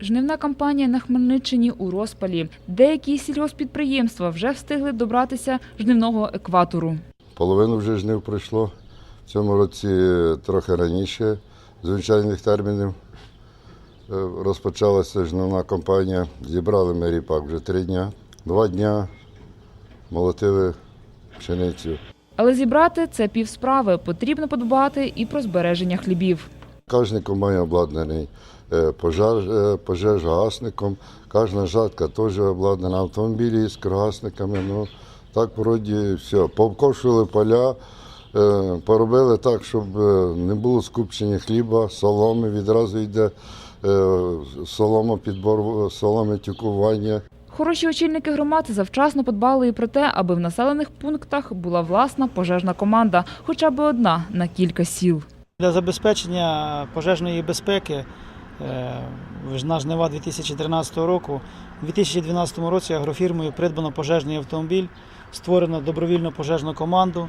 Жнивна кампанія на Хмельниччині у розпалі. Деякі сільгоспідприємства вже встигли добратися жнивного екватору. Половину вже жнив пройшло. В цьому році е, трохи раніше звичайних термінів е, розпочалася жнивна кампанія. Зібрали ми ріпак вже три дня. Два дня молотили пшеницю. Але зібрати це півсправи. Потрібно подбати і про збереження хлібів. Кожен комбайн обладнаний е, е, пожежогасником, кожна жатка теж обладнана автомобілі з крогасниками. Ну, так вроді все. Повкошували поля, е, поробили так, щоб е, не було скупчення хліба, соломи, відразу йде е, солома, підбор соломи, тюкування. Хороші очільники громад завчасно подбали і про те, аби в населених пунктах була власна пожежна команда, хоча б одна на кілька сіл. Для забезпечення пожежної безпеки е, на жнива 2013 року у 2012 році агрофірмою придбано пожежний автомобіль, створено добровільну пожежну команду,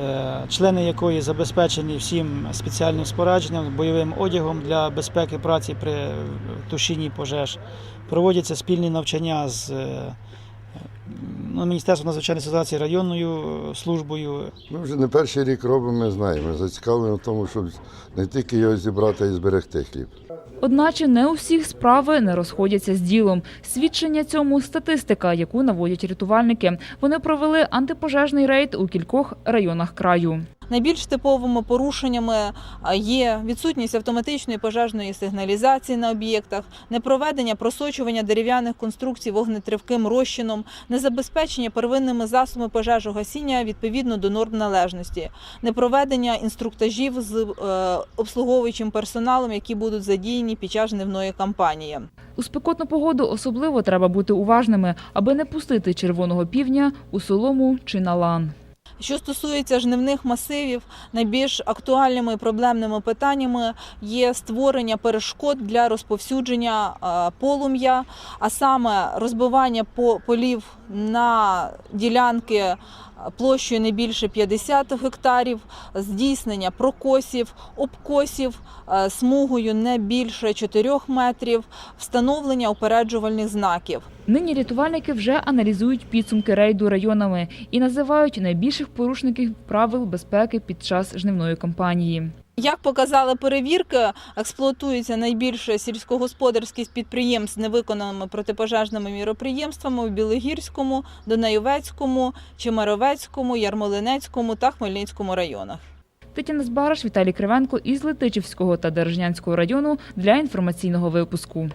е, члени якої забезпечені всім спеціальним спорядженням, бойовим одягом для безпеки праці при тушінні пожеж. Проводяться спільні навчання з е, ну, Міністерством надзвичайної ситуації районною е, службою, Ми вже не перший рік робимо, ми знаємо. Ми зацікавлені в тому, щоб не тільки його зібрати, а й зберегти хліб. Одначе не у всіх справи не розходяться з ділом. Свідчення цьому статистика, яку наводять рятувальники. Вони провели антипожежний рейд у кількох районах краю. Найбільш типовими порушеннями є відсутність автоматичної пожежної сигналізації на об'єктах, непроведення просочування дерев'яних конструкцій вогнетривким розчином, незабезпечення первинними засобами пожежогасіння відповідно до норм належності, непроведення інструктажів з е, обслуговуючим персоналом, які будуть задіяні під час жнивної кампанії. У спекотну погоду особливо треба бути уважними, аби не пустити червоного півня у солому чи на лан. Що стосується жнивних масивів, найбільш актуальними і проблемними питаннями є створення перешкод для розповсюдження е, полум'я, а саме розбивання по- полів на ділянки площею не більше 50 гектарів, здійснення прокосів, обкосів е, смугою не більше 4 метрів, встановлення упереджувальних знаків. Нині рятувальники вже аналізують підсумки рейду районами і називають найбільших порушників правил безпеки під час жнивної кампанії. Як показали перевірки, експлуатується найбільше сільськогосподарських підприємств з невиконаними протипожежними міроприємствами в Білогірському, Донаєвецькому, Чемеровецькому, Ярмолинецькому та Хмельницькому районах. Тетяна Збараш, Віталій Кривенко із Летичівського та Держнянського району для інформаційного випуску.